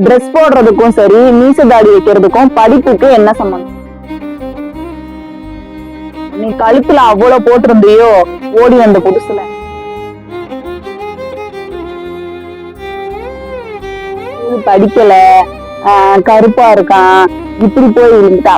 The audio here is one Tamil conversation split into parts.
ட்ரெஸ் போடுறதுக்கும் சரி மீச தாடி வைக்கிறதுக்கும் படிப்புக்கு என்ன சம்பந்தம் நீ கழுத்துல அவ்வளவு போட்டிருந்தியோ ஓடி வந்த புதுசுல. படிக்கல கருப்பா இருக்கான் இப்படி போய் விழுந்துட்டா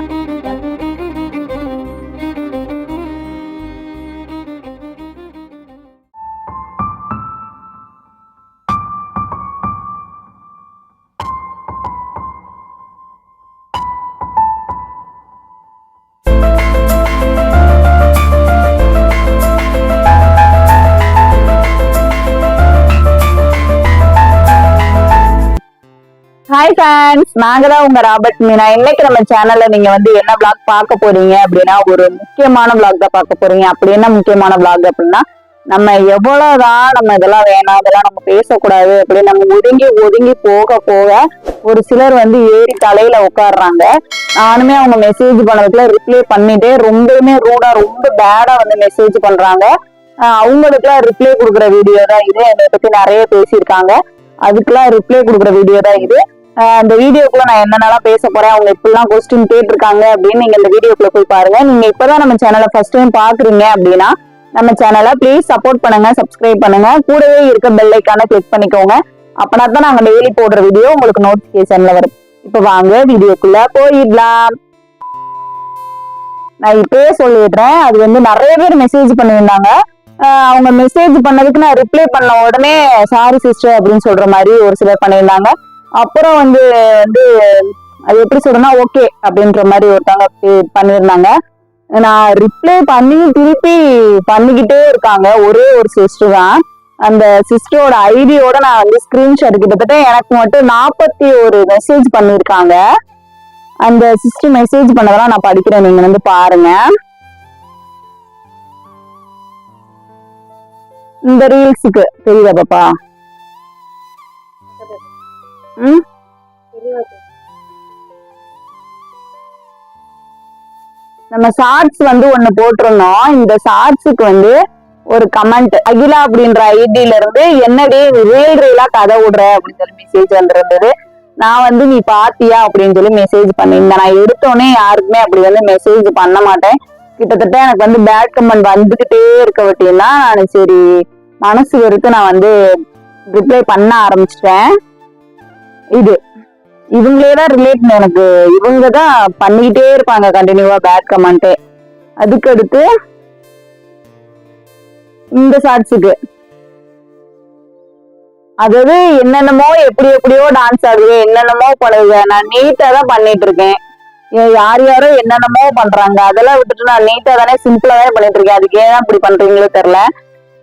ஹாய் ஃபேன்ஸ் நாங்க தான் உங்க ராபர்ட் மீனா. இன்னைக்கு நம்ம சேனல்ல நீங்க வந்து என்ன பிளாக் பார்க்க போறீங்க அப்படின்னா ஒரு முக்கியமான பிளாக் தான் பார்க்க போறீங்க. அப்படி என்ன முக்கியமான பிளாக் அப்படின்னா நம்ம எவ்வளவுதான் நம்ம இதெல்லாம் வேணாம் இதெல்லாம் நம்ம பேசக்கூடாது அப்படின்னு நம்ம ஒதுங்கி ஒதுங்கி போக போக ஒரு சிலர் வந்து ஏறி தலையில உட்காடுறாங்க நானுமே அவங்க மெசேஜ் பண்ணதுக்குள்ள ரிப்ளை பண்ணிட்டே ரொம்பவுமே ரூடா ரொம்ப பேடா வந்து மெசேஜ் பண்றாங்க. அவங்களுக்குலாம் ரிப்ளை கொடுக்குற வீடியோ தான் இது. என்னை பத்தி நிறைய பேசியிருக்காங்க. அதுக்கெல்லாம் ரிப்ளை கொடுக்குற வீடியோ தான் இது. இந்த வீடியோக்குள்ள நான் என்னென்னலாம் பேச போறேன் அவங்க இப்படிலாம் கொஸ்டின் கேட்டிருக்காங்க அப்படின்னு நீங்க இந்த வீடியோக்குள்ள போய் பாருங்க. நீங்க இப்பதான் நம்ம சேனலை ஃபர்ஸ்ட் டைம் பாக்குறீங்க அப்படின்னா நம்ம சேனலை ப்ளீஸ் சப்போர்ட் பண்ணுங்க சப்ஸ்கிரைப் பண்ணுங்க. கூடவே இருக்க பெல் ஐக்கான கிளிக் பண்ணிக்கோங்க. அப்பனா தான் நாங்க டெய்லி போடுற வீடியோ உங்களுக்கு நோட்டிபிகேஷன்ல வரும். இப்ப வாங்க வீடியோக்குள்ள போயிடலாம். நான் இப்பயே சொல்லிடுறேன். அது வந்து நிறைய பேர் மெசேஜ் பண்ணியிருந்தாங்க. அவங்க மெசேஜ் பண்ணதுக்கு நான் ரிப்ளை பண்ண உடனே சாரி சிஸ்டர் அப்படின்னு சொல்ற மாதிரி ஒரு சிலர் பண்ணியிருந்தாங்க. அப்புறம் வந்து வந்து அது எப்படி சொல்றேன்னா ஓகே அப்படின்ற மாதிரி ஒருத்தவங்க பண்ணியிருந்தாங்க. நான் ரிப்ளை பண்ணி திருப்பி பண்ணிக்கிட்டே இருக்காங்க. ஒரே ஒரு சிஸ்டர் தான். அந்த சிஸ்டரோட ஐடியோட நான் வந்து ஸ்கிரீன்ஷாட் கிட்டத்தட்ட எனக்கு மட்டும் நாற்பத்தி ஒரு மெசேஜ் பண்ணியிருக்காங்க. அந்த சிஸ்டர் மெசேஜ் பண்ணதெல்லாம் நான் படிக்கிறேன். நீங்க வந்து பாருங்க. இந்த ரீல்ஸுக்கு தெரியுதா பாப்பா? ம்? நம்ம ஷார்ட்ஸ் வந்து ஒண்ணு போட்டிருந்தோம். இந்த ஷார்ட்ஸுக்கு வந்து ஒரு கமெண்ட் அகிலா அப்படின்ற ஐடியில இருந்து என்னடி ரியல் ரியலா கதை விடுற? அப்படின்னு சொல்லி மெசேஜ் வந்திருந்தது. நான் வந்து நீ பாத்தியா? அப்படின்னு சொல்லி மெசேஜ் பண்ணியிருந்தேன். நான் எடுத்தோடனே யாருக்குமே அப்படி வந்து மெசேஜ் பண்ண மாட்டேன். கிட்டத்தட்ட எனக்கு வந்து பேட் கமெண்ட் வந்துகிட்டே இருக்க வட்டினா நான் சரி மனசு வெறுத்து நான் வந்து ரிப்ளை பண்ண ஆரம்பிச்சிட்டேன். இது. இவங்களே தான் ரிலேட் எனக்கு. இவங்க தான் பண்ணிக்கிட்டே இருப்பாங்க கண்டினியூவா பேட் கமெண்ட்டே அதுக்கடுத்து இந்த ஷார்ட்ஸுக்கு அதாவது என்னென்னமோ எப்படி எப்படியோ டான்ஸ் ஆடுது என்னென்னமோ பண்ணுது நான் நீட்டா தான் பண்ணிட்டு இருக்கேன். யார் யாரோ என்னென்னமோ பண்றாங்க. அதெல்லாம் விட்டுட்டு நான் நீட்டா தானே சிம்பிளா தானே பண்ணிட்டு இருக்கேன். அதுக்கு ஏன் இப்படி பண்றீங்களோ தெரியல.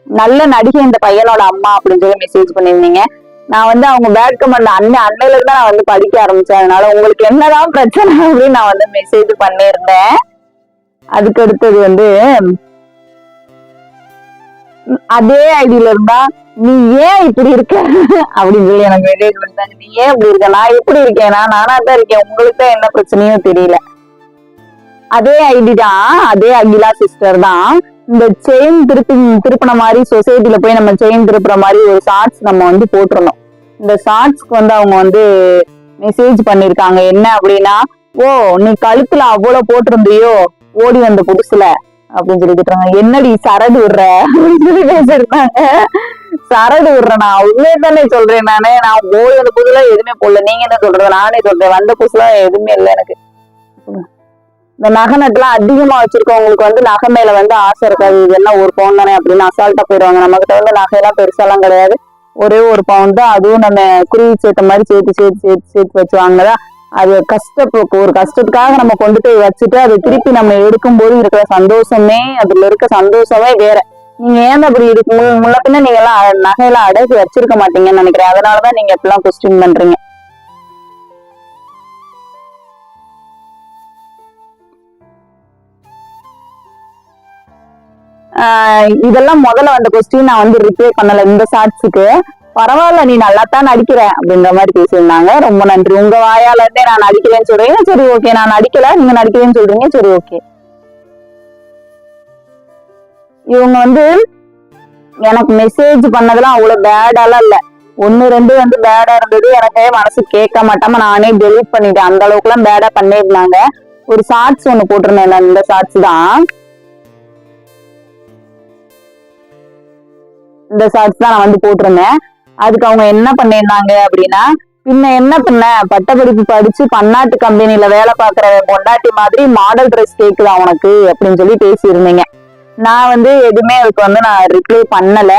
நல்ல நடிகை இந்த பையனோட அம்மா அப்படின்னு சொல்லி மெசேஜ் பண்ணியிருந்தீங்க. நான் வந்து அவங்க பேட் கமெண்ட் அன்னை அன்னையில இருந்து நான் வந்து படிக்க ஆரம்பிச்சேன். அதனால உங்களுக்கு என்னதான் பிரச்சனை அப்படின்னு நான் வந்து மெசேஜ் பண்ணியிருந்தேன். அதுக்கு அடுத்தது வந்து அதே ஐடியில இருந்தா நீ ஏன் இப்படி இருக்க? அப்படின்னு சொல்லி எனக்கு மெசேஜ் பண்ணிட்டாங்க நீ ஏன் இப்படி இருக்க? நான் எப்படி இருக்கேனா? நானா தான் இருக்கேன். உங்களுக்கு தான் என்ன பிரச்சனையும் தெரியல. அதே ஐடி தான் அதே அகிலா சிஸ்டர் தான். இந்த செயின் திருப்பி திருப்பின மாதிரி சொசைட்டில போய் நம்ம செயின் திருப்புற மாதிரி ஒரு ஷார்ட்ஸ் நம்ம வந்து போட்டிருந்தோம். இந்த ஷார்ட்ஸ்க்கு வந்து அவங்க வந்து மெசேஜ் பண்ணிருக்காங்க. என்ன அப்படின்னா ஓ நீ கழுத்துல அவ்வளவு போட்டிருந்தியோ? ஓடி வந்த புதுசுல. அப்படின்னு சொல்லி கேட்டாங்க என்னடி சரடு விடுற? அப்படின்னு சொல்லி பேசிருந்தாங்க சரடு விடுறேன் நான் உண்மையை தானே சொல்றேன் நானே. நான் ஓடி வந்த புதுல எதுவுமே போடல. நீங்க என்ன சொல்றது? நானே சொல்றேன். வந்த புதுசுல எதுவுமே இல்லை எனக்கு. இந்த நகை நட்டுலாம் அதிகமா வச்சிருக்கவங்களுக்கு வந்து நகை மேல வந்து ஆசை இருக்காது. இதெல்லாம் என்ன ஒரு பவுன் தானே அப்படின்னு அசால்ட்டா போயிடுவாங்க. நம்ம கிட்ட வந்து நகையெல்லாம் பெருசாலாம் கிடையாது. ஒரே ஒரு பவுன் தான். அதுவும் நம்ம குருவி சேர்த்த மாதிரி சேர்த்து சேர்த்து சேர்த்து சேர்த்து வச்சு வாங்கதா அது கஷ்டப்போக்கு ஒரு கஷ்டத்துக்காக நம்ம கொண்டு போய் வச்சுட்டு அதை திருப்பி நம்ம எடுக்கும்போது இருக்கிற சந்தோஷமே அதுல இருக்க சந்தோஷமே வேற. நீங்க ஏன் அப்படி இருக்கு முன்ன பின்ன நீங்க எல்லாம் நகையெல்லாம் அடக்கி வச்சிருக்க மாட்டீங்கன்னு நினைக்கிறேன். அதனாலதான் நீங்க இப்பெல்லாம் கொஸ்டின் பண்றீங்க. ஆஹ் இதெல்லாம் முதல்ல வந்த கொஸ்டின் நான் வந்து ரிப்ளை பண்ணல. இந்த ஷார்ட்ஸுக்கு பரவாயில்ல நீ நல்லா தான் நடிக்கிற அப்படின்ற மாதிரி பேசியிருந்தாங்க. ரொம்ப நன்றி. உங்க வாயால இருந்தே நான் நடிக்கிறேன்னு சொல்றீங்க. சரி ஓகே நான் நடிக்கல. நீங்க நடிக்கிறேன்னு சொல்றீங்க. சரி ஓகே இவங்க வந்து எனக்கு மெசேஜ் பண்ணதெல்லாம் அவ்வளவு பேடாலாம் இல்ல. ஒன்னு ரெண்டு வந்து பேடா இருந்தது. எனக்கு மனசு கேட்க மாட்டாம நானே டெலிட் பண்ணிட்டேன். அந்த அளவுக்கு எல்லாம் பேடா பண்ணிருந்தாங்க ஒரு ஷார்ட்ஸ் ஒண்ணு போட்டிருந்தேன் நான். இந்த ஷார்ட்ஸ் தான். இந்த ஷார்ட்ஸ் தான் நான் வந்து போட்டிருந்தேன். அதுக்கு அவங்க என்ன பண்ணிருந்தாங்க அப்படின்னா பின்ன என்ன பண்ண? பட்டப்படிப்பு படிச்சு பன்னாட்டு கம்பெனில வேலை பாக்குற பொண்டாட்டி மாதிரி மாடல் ட்ரெஸ் கேக்குதா உனக்கு? அப்படின்னு சொல்லி பேசியிருந்தீங்க. நான் வந்து எதுவுமே அதுக்கு வந்து நான் ரிப்ளை பண்ணல.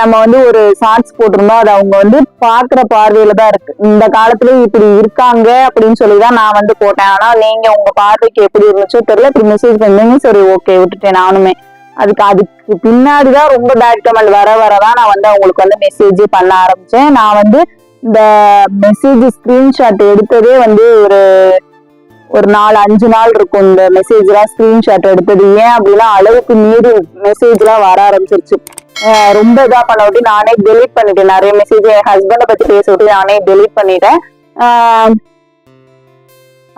நம்ம வந்து ஒரு ஷார்ட்ஸ் போட்டிருந்தோம். அது அவங்க வந்து பாக்குற பார்வையில தான் இருக்கு. இந்த காலத்துல இப்படி இருக்காங்க அப்படின்னு சொல்லி தான் நான் வந்து போட்டேன். ஆனா நீங்க உங்க பார்வைக்கு எப்படி இருந்துச்சோ தெரியல. இப்படி மெசேஜ் பண்ணீங்க சரி ஓகே விட்டுட்டேன் நானுமே. அதுக்கு அதுக்கு பின்னாடிதான் ரொம்ப பேட் கமெண்ட் வர வரதான் நான் வந்து அவங்களுக்கு வந்து மெசேஜ் பண்ண ஆரம்பிச்சேன். நான் வந்து இந்த மெசேஜ் ஸ்கிரீன்ஷாட் எடுத்ததே வந்து ஒரு ஒரு நாலு அஞ்சு நாள் இருக்கும் இந்த மெசேஜ் எல்லாம் ஸ்கிரீன்ஷாட் எடுத்தது. ஏன் அப்படின்னா அளவுக்கு மீறி மெசேஜ் எல்லாம் வர ஆரம்பிச்சிருச்சு. ரொம்ப இதா பண்ண விட்டு நானே டெலீட் பண்ணிட்டேன். நிறைய மெசேஜ் என் ஹஸ்பண்டை பத்தி பேச விட்டு நானே டெலீட் பண்ணிட்டேன்.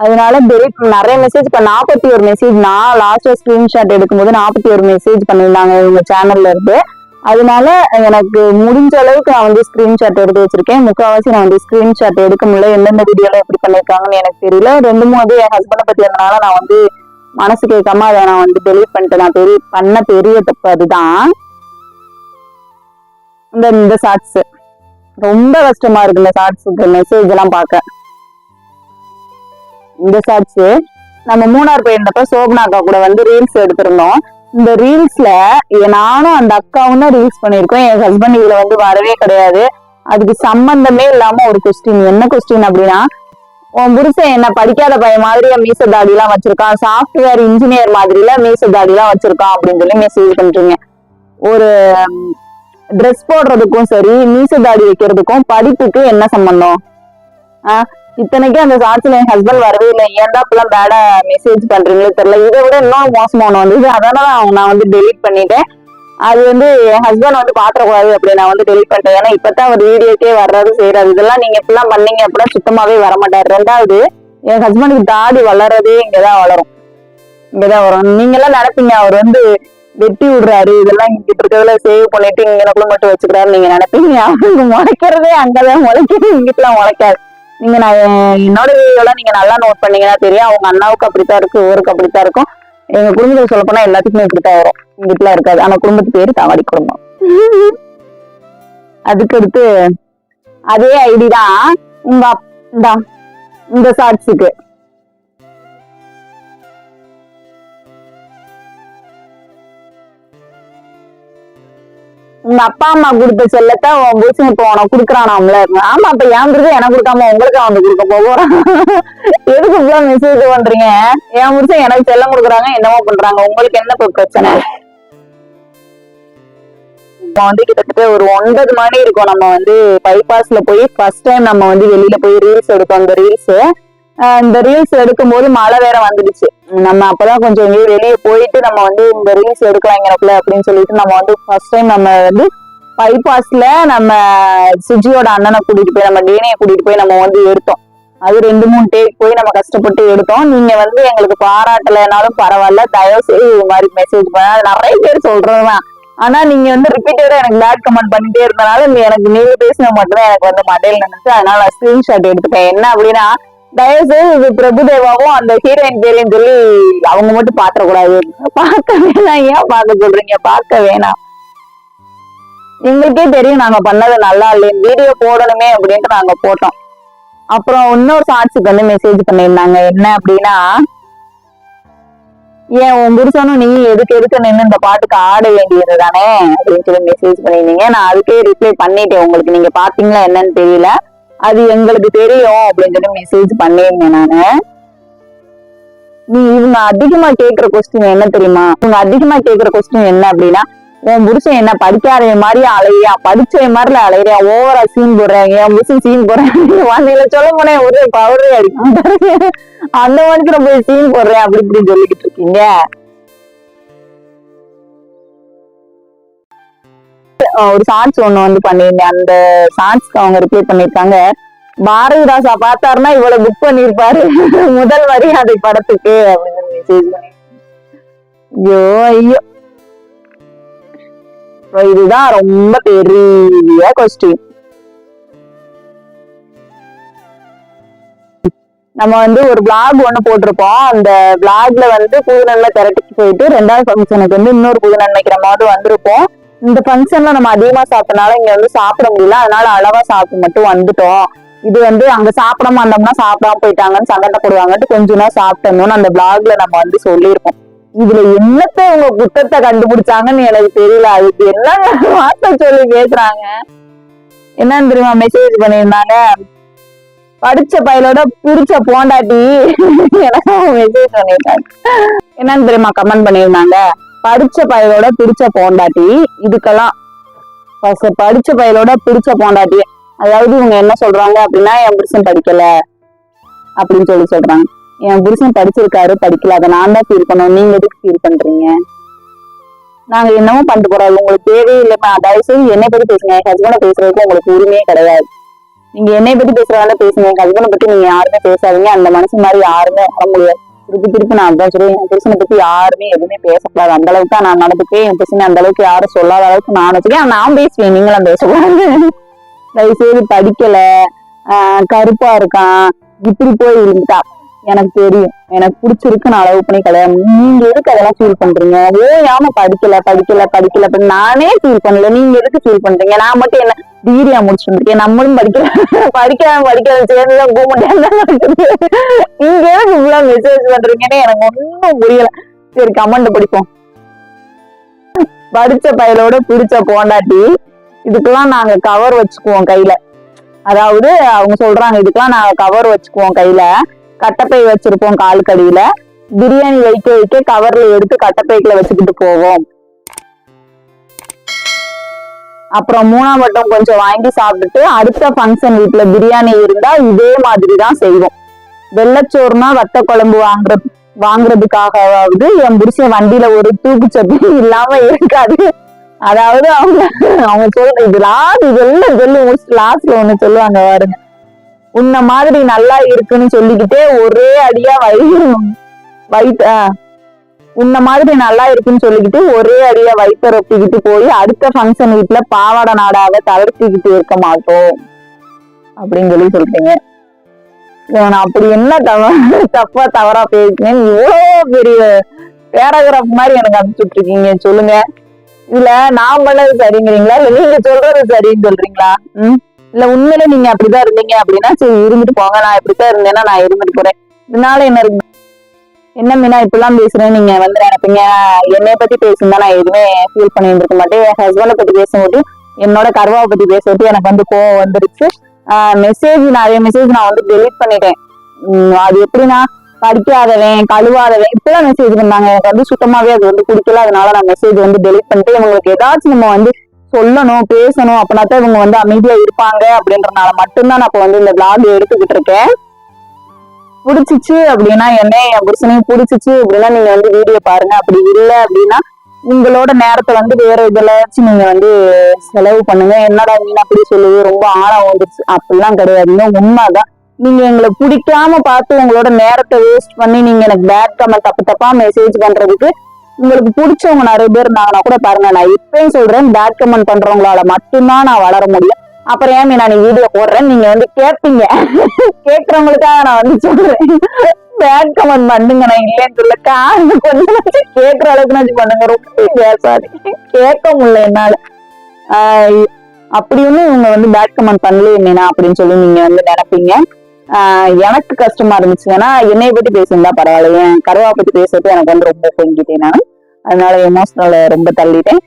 அதனால டெலிட் நிறைய மெசேஜ் இப்ப நாற்பத்தி ஒரு மெசேஜ் நான் லாஸ்டா ஸ்கிரீன்ஷாட் எடுக்கும்போது நாற்பத்தி ஒரு மெசேஜ் பண்ணியிருந்தாங்க இவங்க சேனல்ல இருந்து. அதனால எனக்கு முடிஞ்ச அளவுக்கு நான் வந்து ஸ்கிரீன்ஷாட் எடுத்து வச்சிருக்கேன். முக்கால்வாசி நான் வந்து ஸ்கிரீன்ஷாட் எடுக்க முடியல. எந்தெந்த வீடியோல எப்படி பண்ணிருக்காங்கன்னு எனக்கு தெரியல. ரெண்டு மூணு வந்து என் ஹஸ்பண்டை பத்தி இருந்தனால நான் வந்து மனசு கேட்காம அதை நான் வந்து டெலீட் பண்ணிட்டேன். நான் பெரிய பண்ண பெரிய தப்பு அதுதான். இந்த இந்த ஷார்ட்ஸ் ரொம்ப கஷ்டமா இருக்கு இந்த ஷார்ட்ஸுக்கு மெசேஜ் எல்லாம் பார்க்க. இந்த ஷார்ட்ஸ் நம்ம மூணார் போயிருந்தப்ப சோபனா அக்கா கூட வந்து ரீல்ஸ் எடுத்திருந்தோம். இந்த ரீல்ஸ்ல நானும் அந்த அக்காவும் தான் ரீல்ஸ் பண்ணிருக்கோம் என் ஹஸ்பண்ட் இதுல வந்து வரவே கிடையாது. அதுக்கு சம்பந்தமே இல்லாம ஒரு கொஸ்டின் என்ன கொஸ்டின் அப்படின்னா உன் புருஷன் என்ன படிக்காத பையன் மாதிரி மீச தாடி எல்லாம் வச்சிருக்கான். சாஃப்ட்வேர் இன்ஜினியர் மாதிரில மீச தாடி எல்லாம் வச்சிருக்கான் அப்படின்னு சொல்லி மெசேஜ் பண்றீங்க. ஒரு ட்ரெஸ் போடுறதுக்கும் சரி மீச தாடி வைக்கிறதுக்கும் படிப்புக்கு என்ன சம்பந்தம்? ஆஹ் இத்தனைக்கும் அந்த சாட்சியில என் ஹஸ்பண்ட் வரவே இல்லை. ஏன்டா இப்பெல்லாம் பேடா மெசேஜ் பண்றீங்களே தெரியல. இதை விட இன்னும் மோசமான வந்தது அதனால தான் நான் வந்து டெலிட் பண்ணிட்டேன். அது வந்து என் ஹஸ்பண்ட் வந்து பாத்திரக்கூடாது அப்படி நான் வந்து டெலிட் பண்ணிட்டேன். ஏன்னா இப்பதான் அவர் வீடியோக்கே வர்றது செய்யறது இதெல்லாம் நீங்க இப்பெல்லாம் பண்ணீங்க அப்படின்னா சுத்தமாவே வர மாட்டாரு ரெண்டாவது என் ஹஸ்பண்டுக்கு தாடி வளர்றதே இங்கதான் வளரும். இங்கதான் வரும். நீங்க எல்லாம் நினைப்பீங்க அவர் வந்து வெட்டி விடுறாரு. இதெல்லாம் இங்கிட்ட இருக்கிறதுல சேவ் பண்ணிட்டு இங்கனக்குள்ள மட்டும் வச்சுக்கிறாரு நீங்க நினைப்பீங்க. அவங்க முளைக்கிறதே அங்கதான் முளைக்கிறது இங்கிட்டலாம் முளைக்காது. நீங்க நான் என்னோட வீடியோலாம் நீங்க நல்லா நோட் பண்ணீங்கன்னா தெரியும். அவங்க அண்ணாவுக்கு அப்படித்தான் இருக்கு ஊருக்கு அப்படித்தான் இருக்கும். எங்க குடும்பத்துக்கு சொல்ல போனா எல்லாத்துக்குமே இப்படித்தான் வரும். இங்கிட்டலாம் இருக்காது. ஆனா குடும்பத்து பேரு தாவாடி குடும்பம். அதுக்கடுத்து அதே ஐடி தான் உங்க இந்த இந்தா, உங்க அப்பா அம்மா கொடுத்த செல்லத்தை உன் புருஷன் இப்போ உனக்கு குடுக்கறானாம்ல? ஆமா அப்ப என் புருஷன் எனக்கு கொடுக்காம உங்களுக்கு அவன் கொடுக்க போறான் எதுக்கு இவ்வளவு மெசேஜ் பண்றீங்க? என் புருஷன் எனக்கு செல்லம் கொடுக்குறாங்க என்னமோ பண்றாங்க. உங்களுக்கு என்ன பிரச்சனை? நம்ம வந்து கிட்டத்தட்ட ஒரு ஒன்பது மணி இருக்கும். நம்ம வந்து பைபாஸ்ல போய் ஃபர்ஸ்ட் டைம் நம்ம வந்து வெளியில போய் ரீல்ஸ் எடுத்தோம். அந்த ரீல்ஸ் இந்த ரீல்ஸ் எடுக்கும் போது மழை வேற வந்துடுச்சு. நம்ம அப்பதான் கொஞ்சம் எங்கேயோ வெளியே போயிட்டு நம்ம வந்து இந்த ரீல்ஸ் எடுக்கலாங்கிறப்பல அப்படின்னு சொல்லிட்டு நம்ம வந்து ஃபர்ஸ்ட் டைம் நம்ம வந்து பைபாஸ்ல நம்ம சுஜியோட அண்ணனை கூட்டிட்டு போய் நம்ம டேனியை கூட்டிட்டு போய் நம்ம வந்து எடுத்தோம். அது ரெண்டு மூணு டேக் போய் நம்ம கஷ்டப்பட்டு எடுத்தோம். நீங்க வந்து எங்களுக்கு பாராட்டலைனாலும் பரவாயில்ல தயவு செய்து இது மாதிரி மெசேஜ் பண்ண நிறைய பேர் சொல்றதுதான் ஆனா நீங்க வந்து ரிப்பீட்டடா எனக்கு பேட் கமெண்ட் பண்ணிட்டே இருந்தனால எனக்கு நீங்க பேசின மட்டும்தான் எனக்கு வந்து மடையில் நினைச்சு அதனால நான் ஸ்கிரீன்ஷாட் எடுத்துட்டேன். என்ன அப்படின்னா தயவுசெய்து இது பிரபுதேவாவும் அந்த ஹீரோயின் பேரையும் சொல்லி அவங்க மட்டும் பாத்திரக்கூடாது. பார்க்க வேணாம் ஏன் பார்க்க சொல்றீங்க? பார்க்க வேணாம். எங்களுக்கே தெரியும் நாங்க பண்ணது நல்லா இல்லைன்னு வீடியோ போடணுமே அப்படின்ட்டு நாங்க போட்டோம். அப்புறம் இன்னொரு ஷார்ட்ஸுக்கு வந்து மெசேஜ் பண்ணியிருந்தாங்க. என்ன அப்படின்னா ஏன் உன் புருஷனும் நீ எதுக்கு எதுக்கு நின்று இந்த பாட்டுக்கு ஆட வேண்டியது தானே? அப்படின்னு சொல்லி மெசேஜ் பண்ணியிருந்தீங்க. நான் அதுக்கே ரிப்ளை பண்ணிட்டேன். உங்களுக்கு நீங்க பாத்தீங்களா என்னன்னு தெரியல. அது எங்களுக்கு தெரியும் அப்படின்னு சொல்லி மெசேஜ் பண்ணியிருந்தேன் நானு. நீ இவங்க அதிகமா கேக்குற கொஸ்டின் என்ன தெரியுமா? இவங்க அதிகமா கேக்குற கொஸ்டின் என்ன அப்படின்னா உன் புருஷன் என்ன படிக்காத மாதிரி அலையா படிச்ச மாதிரில அலையா ஓவரா சீன் போடுறேன் என் புருஷன் சீன் போடுறேன் வண்டியில சொல்ல போனேன் ஒரே பவரே அடிக்கும் அந்த மாதிரி நம்ம சீன் போடுறேன் அப்படி இப்படி சொல்லிக்கிட்டு இருக்கீங்க. ஒரு ஷார்ட்ஸ் ஒண்ணு வந்து பண்ணியிருந்தேன். அந்த ஷார்ட்ஸ்க்கு அவங்க ரிப்ளை பண்ணியிருக்காங்க. பாரதிதாசா பார்த்தாருன்னா இவ்வளவு புக் பண்ணிருப்பாரு முதல் மரியாதை படத்துக்கு அப்படின்னு மெசேஜ் ஐயோ ஐயோ. இதுதான் ரொம்ப பெரிய கொஸ்டின் நம்ம வந்து ஒரு பிளாக் ஒன்று போட்டிருப்போம் அந்த பிளாக்ல வந்து புது நன்மை போயிட்டு ரெண்டாவது ஃபங்க்ஷனுக்கு வந்து இன்னொரு புது நன்மைக்கிற மாதிரி வந்திருப்போம் இந்த ஃபங்க்ஷன்ல நம்ம அதிகமா சாப்பிட்டனால இங்க வந்து சாப்பிட முடியல. அதனால அளவா சாப்பிட்டு மட்டும் வந்துட்டோம். இது வந்து அங்க சாப்பிடாம வந்தோம்னா சாப்பிடாம போயிட்டாங்கன்னு சங்கடப்படுவாங்கன்ட்டு கொஞ்ச நேரம் சாப்பிட்டோம்னு அந்த பிளாக்ல நம்ம வந்து சொல்லியிருக்கோம். இதுல என்னத்த உங்க குத்தத்தை கண்டுபிடிச்சாங்கன்னு எனக்கு தெரியல. அதுக்கு என்ன வார்த்தை சொல்லி பேசுறாங்க? என்னன்னு தெரியுமா மெசேஜ் பண்ணியிருந்தாங்க? படிச்ச பயலோட பிரிச்ச போண்டாட்டி. எனக்கு மெசேஜ் பண்ணியிருந்தாங்க. என்னன்னு தெரியுமா கமெண்ட் பண்ணியிருந்தாங்க? படிச்ச பயலோட பிரிச்ச போண்டாட்டி இதுக்கெல்லாம் படிச்ச பயலோட பிரிச்ச போண்டாட்டி. அதாவது இவங்க என்ன சொல்றாங்க அப்படின்னா என் புருஷன் படிக்கல அப்படின்னு சொல்லி சொல்றாங்க. என் புருஷன் படிச்சிருக்காரு படிக்கல. அதை நான் தான் ஃபீல் பண்ணணும். நீங்க எதுக்கு ஃபீல் பண்றீங்க? நாங்க என்னமோ பண்ணிட்டு போறோம். உங்களுக்கு தேவையில்லைப்பா தயவு செய்து என்னை பத்தி பேசுங்க. என் ஹஸ்பண்டை பேசுறதுக்கு உங்களுக்கு உரிமையே கிடையாது. நீங்க என்னை பத்தி பேசுறதால பேசுங்க. என் ஹஸ்பண்டை பத்தி நீங்க யாருமே பேசாதீங்க. அந்த மனுஷன் மாதிரி யாருமே வர முடியாது. திருப்பி திருப்பி நான் அதான் சொல்லுவேன் என் புருஷனை பத்தி யாருமே எதுவுமே பேசக்கூடாது. அந்த அளவுக்கு தான் நான் நடந்துக்கே என் புருஷனை அந்த அளவுக்கு யாரும் சொல்லாத அளவுக்கு நான் வச்சுக்கேன் நான் பேசுவேன். நீங்களும் பேசக்கூடாது தயவுசெய்து படிக்கல. கருப்பா இருக்கான். இப்படி போய் இருந்துட்டா எனக்கு தெரியும். எனக்கு பிடிச்சிருக்கு நான் அளவு பண்ணி கிடையாது நீங்க எதுக்கு அதெல்லாம் ஃபீல் பண்றீங்க? ஓயாம படிக்கல படிக்கல படிக்கல. அப்படின்னு நானே ஃபீல் பண்ணல. நீங்க எதுக்கு ஃபீல் பண்றீங்க? நான் மட்டும் என்ன டிகிரியா முடிச்சுட்டு இருக்கேன் நம்மளும் படிக்கல படிக்காம படிக்காத போக முடியாது நீங்க எதுக்கு மெசேஜ் பண்றீங்கன்னு எனக்கு ஒன்னும் புரியல. சரி கமெண்ட் படிப்போம். படிச்ச பயலோட பிடிச்ச போண்டாட்டி இதுக்கெல்லாம் நாங்க கவர் வச்சுக்குவோம் கையில. அதாவது அவங்க சொல்றாங்க இதுக்கெல்லாம் நாங்க கவர் வச்சுக்குவோம் கையில. கட்டப்பை வச்சிருப்போம் கால் கடியில பிரியாணி வைக்க வைக்க கவர்ல எடுத்து கட்டப்பைக்குள்ள வச்சுக்கிட்டு போவோம். அப்புறம் மூணாம் வட்டம் கொஞ்சம் வாங்கி சாப்பிட்டுட்டு அடுத்த ஃபங்க்ஷன் வீட்டுல பிரியாணி இருந்தா இதே மாதிரி தான் செய்வோம். வெள்ளச்சோறுனா வத்த குழம்பு வாங்குற வாங்குறதுக்காகவாவது என் புருஷன் வண்டியில ஒரு தூக்கு சட்டி இல்லாம இருக்காது. அதாவது அவங்க அவங்க சொல்ற இது லாஸ்ட் இதெல்லாம் சொல்லி முடிச்சு லாஸ்ட்ல ஒண்ணு சொல்லுவாங்க பாருங்க. உன்ன மாதிரி நல்லா இருக்குன்னு சொல்லிக்கிட்டே ஒரே அடியா வயிறு வயிற்று உன்ன மாதிரி நல்லா இருக்குன்னு சொல்லிக்கிட்டு ஒரே அடியா வயிற்ற ரொப்பிக்கிட்டு போய் அடுத்த ஃபங்க்ஷன் வீட்டுல பாவாடை நாடாக தளர்த்திக்கிட்டு இருக்க மாட்டோம். அப்படின்னு சொல்லி சொல்றீங்க. நான் அப்படி என்ன தவ தப்பா தவறா பேசினேன்? இவ்வளோ பெரிய பேராகிராஃப் மாதிரி எனக்கு அனுப்பிச்சுட்டு இருக்கீங்க சொல்லுங்க. இதுல நான் பண்ணது சரிங்கிறீங்களா? இல்ல நீங்க சொல்றது சரின்னு சொல்றீங்களா? ம்? இல்ல உண்மையில நீங்க அப்படிதான் இருந்தீங்க அப்படின்னா சரி இருந்துட்டு போங்க. நான் இப்படித்தான் இருந்தேன்னா நான் இருந்துட்டு போறேன். இதனால என்ன இருக்கு? என்ன மீனா இப்படிலாம் பேசுறேன் நீங்க வந்து நினைப்பீங்க? என்னைய பத்தி பேசுனா நான் எதுவுமே ஃபீல் பண்ணி இருந்திருக்க மாட்டேன். என் ஹஸ்பண்டை பத்தி பேசும்போது என்னோட கருவாவை பத்தி பேசுறது எனக்கு வந்து கோவம் வந்துருச்சு. மெசேஜ் நிறைய மெசேஜ் நான் வந்து டெலீட் பண்ணிட்டேன். அது எப்படின்னா படிக்காதவன் கழுவாதவன் இப்பெல்லாம் மெசேஜ் பண்ணாங்க எனக்கு வந்து சுத்தமாவே அது வந்து பிடிக்கல. அதனால நான் மெசேஜ் வந்து டெலிட் பண்ணிட்டு இவங்களுக்கு ஏதாச்சும் நம்ம வந்து சொல்லணும் பேசணும் அப்படின்னா தான் இவங்க வந்து அமைதியா இருப்பாங்க அப்படின்றனால மட்டும்தான் நான் இப்ப வந்து இந்த vlog எடுத்துக்கிட்டு இருக்கேன். பிடிச்சிச்சு அப்படின்னா என்ன என் புருஷனையும் பிடிச்சிச்சு அப்படின்னா நீங்க வந்து வீடியோ பாருங்க. அப்படி இல்லை அப்படின்னா உங்களோட நேரத்தை வந்து வேற இதுலாச்சும் நீங்க வந்து செலவு பண்ணுங்க. என்னடா மீன் அப்படி சொல்லுது? ரொம்ப ஆழம் வந்துருச்சு. அப்படிலாம் கிடையாதுங்க உண்மைதான். நீங்க எங்களை பிடிக்காம பார்த்து உங்களோட நேரத்தை வேஸ்ட் பண்ணி நீங்க எனக்கு பேட் கமெண்ட் தப்பு தப்பா மெசேஜ் பண்றதுக்கு உங்களுக்கு பிடிச்சவங்க நிறைய பேர் இருந்தாங்கன்னா கூட பாருங்க நான் இப்பயும் சொல்றேன் பேட் கமெண்ட் பண்றவங்களால மட்டும்தான் நான் வளர முடியும். அப்புறம் ஏன் நான் வீடியோ போடுறேன் நீங்க வந்து கேட்பீங்க கேட்கறவங்களுக்காக நான் வந்து சொல்றேன். பேட் கமெண்ட் பண்ணுங்க நான் இல்லைன்னு சொல்ல. காரணம் கொஞ்சம் கேட்கற அளவுக்கு நான் பண்ணுங்க. ரொம்ப பேசாது கேட்க முடியல என்னால. அப்படி ஒண்ணும் இவங்க வந்து பேட் கமெண்ட் பண்ணல மீனா அப்படின்னு சொல்லி நீங்க வந்து நினைப்பீங்க. எனக்கு கஷ்டமா இருந்துச்சுன்னா என்னைய பத்தி பேசியிருந்தா பரவாயில்ல. என் கருவா பத்தி பேசுறது எனக்கு வந்து ரொம்ப பொங்கிட்டேன் நான். அதனால எமோஷனல் ரொம்ப தள்ளிட்டேன்.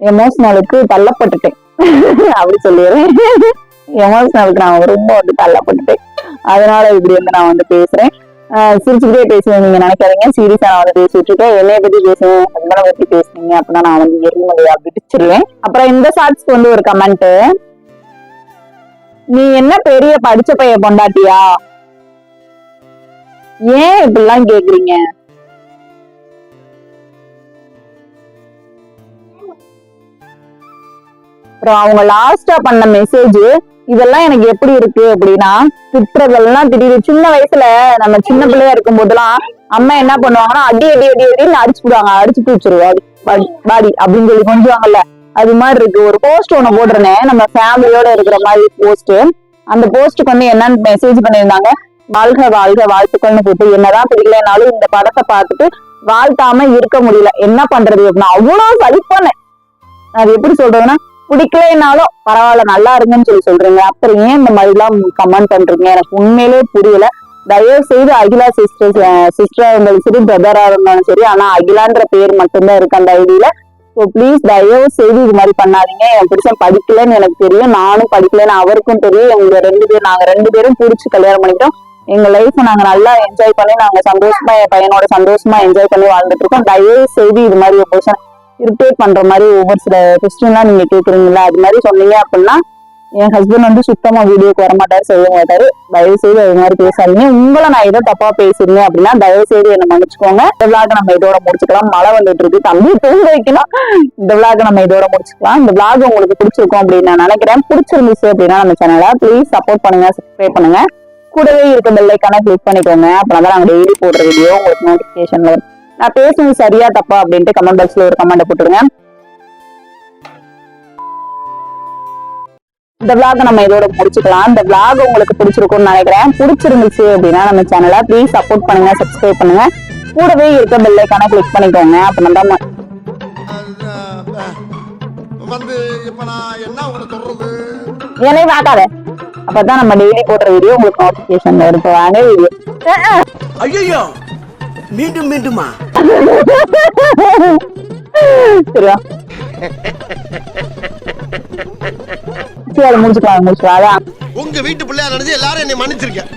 எமோஷனலுக்கு தள்ளப்பட்டுட்டேன். அப்படி சொல்லிடுறேன். எமோஷனலுக்கு நான் ரொம்ப வந்து தள்ளப்பட்டுட்டேன். அதனால இப்படி வந்து நான் வந்து பேசுறேன். சிரிச்சுக்கிட்டே பேசுவேன். நீங்க நினைக்காதீங்க. சீரியஸா நான் வந்து பேசிட்டு இருக்கேன். என்னைய பத்தி பேசுவேன் ஹஸ்பண்டை பத்தி பேசுனீங்க அப்படின்னா நான் வந்து எரிமலையா பிடிச்சிருவேன் அப்புறம் இந்த ஷார்ட்ஸ்க்கு வந்து ஒரு கமெண்ட் நீ என்ன பெரிய படிச்ச பைய பொண்டாட்டியா? ஏன் இப்படிலாம் கேக்குறீங்க? அப்புறம் அவங்க லாஸ்டா பண்ண மெசேஜ் இதெல்லாம் எனக்கு எப்படி இருக்கு அப்படின்னா திட்டுறதெல்லாம் திடீர்னு சின்ன வயசுல நம்ம சின்ன பிள்ளையா இருக்கும் போதெல்லாம் அம்மா என்ன பண்ணுவாங்கன்னா அடி அடி அடி அடின்னு அடிச்சு விடுவாங்க. அடிச்சு பிடிச்சிருவாங்க பாடி அப்படின்னு சொல்லி கொஞ்சுவாங்கல்ல. அது மாதிரி இருக்கு. ஒரு போஸ்ட் ஒண்ணு போட்டிருந்தேன். நம்ம ஃபேமிலியோட இருக்கிற மாதிரி போஸ்ட் அந்த போஸ்ட்டுக்கு வந்து என்னன்னு மெசேஜ் பண்ணியிருந்தாங்க. வாழ்க வாழ்க வாழ்த்துக்கள்னு போட்டு என்னதான் பிடிக்கலனாலும் இந்த படத்தை பார்த்துட்டு வாழ்த்தாம இருக்க முடியல. என்ன பண்றது அப்படின்னா அவ்வளவு சலிப்பானேன். அது எப்படி சொல்றதுன்னா பிடிக்கலைனாலும் பரவாயில்ல நல்லா இருங்கன்னு சொல்லி சொல்றீங்க. அப்புறம் ஏன் இந்த மாதிரி எல்லாம் கமெண்ட் பண்றீங்க? எனக்கு உண்மையிலே புரியல. தயவு செய்து அகிலா சிஸ்டர் சிஸ்டரா இருந்தாலும் சரி பிரதரா இருந்தாலும் சரி ஆனா அகிலான்ற பேர் மட்டும்தான் இருக்கு அந்த ஐடியில ஸோ ப்ளீஸ் தயவு செய்து இது மாதிரி பண்ணாதீங்க. என் புருஷன் படிக்கலன்னு எனக்கு தெரியும். நானும் படிக்கலன்னு அவருக்கும் தெரியும். எங்க ரெண்டு பேரும் நாங்க ரெண்டு பேரும் புடிச்சு கல்யாணம் பண்ணிட்டோம் எங்க லைஃப் நாங்க நல்லா என்ஜாய் பண்ணி நாங்க சந்தோஷமா என் பையனோட சந்தோஷமா என்ஜாய் பண்ணி வாழ்ந்துட்டு இருக்கோம். தயவு செய்து இது மாதிரி என் புருஷன் இரிட்டேட் பண்ற மாதிரி ஒவ்வொரு சில கொஸ்டின்லாம் நீங்க கேக்குறீங்களா அது மாதிரி சொன்னீங்க அப்படின்னா என் ஹஸ்பண்ட் வந்து சுத்தமா வீடியோக்கு வரமாட்டாரு செய்ய மாட்டாரு. தயவு செய்து அது மாதிரி பேசாதீங்க. உங்களை நான் ஏதோ தப்பா பேசிருந்தேன் அப்படின்னா தயவு செய்து என்ன மன்னிச்சுக்கோங்க. இந்த விளாக் நம்ம இதோட முடிச்சுக்கலாம். மழை வந்துட்டு இருக்கு. தம்பி தூங்க வைக்கணும். இந்த விளாக் நம்ம இதோட முடிச்சுக்கலாம். இந்த விளாக் உங்களுக்கு பிடிச்சிருக்கும் அப்படின்னு நான் நினைக்கிறேன். பிடிச்சிருந்துச்சு அப்படின்னா நம்ம சேனலை ப்ளீஸ் சப்போர்ட் பண்ணுங்க சப்ஸ்கிரைப் பண்ணுங்க. கூடவே இருக்க பெல்லைக்கான கிளிக் பண்ணிக்கோங்க. அப்புறம் தான் நாங்கள் டெய்லி போடுற வீடியோ உங்களுக்கு நோட்டிபிகேஷன்ல வரும். நான் பேசுனது சரியா தப்பா அப்படின்ட்டு கமெண்ட் பாக்ஸ்ல ஒரு கமெண்ட் போட்டுருங்க இந்த விளாக நம்ம இதோட முடிச்சுக்கலாம். இந்த விளாக் உங்களுக்கு பிடிச்சிருக்கும்னு நினைக்கிறேன். பிடிச்சிருந்துச்சு அப்படின்னா நம்ம சேனலை ப்ளீஸ் சப்போர்ட் பண்ணுங்க சப்ஸ்கிரைப் பண்ணுங்க. கூடவே இருக்க பெல்லைக்கான கிளிக் பண்ணிக்கோங்க. அப்ப நம்ம வந்து இப்ப நான் என்ன உங்களுக்கு சொல்றது என்னையும் வாக்காத அப்பதான் நம்ம டெய்லி போடுற வீடியோ உங்களுக்கு நோட்டிபிகேஷன் வரும். வாங்க வீடியோ ஐயோ மீண்டும் மீண்டுமா? சரியா? முடிச்சுக்கலாம் முடிச்சுக்கலாம். அதான். உங்க வீட்டு பிள்ளையா நினைச்சு எல்லாரும் என்னை மன்னிச்சிருக்கேன்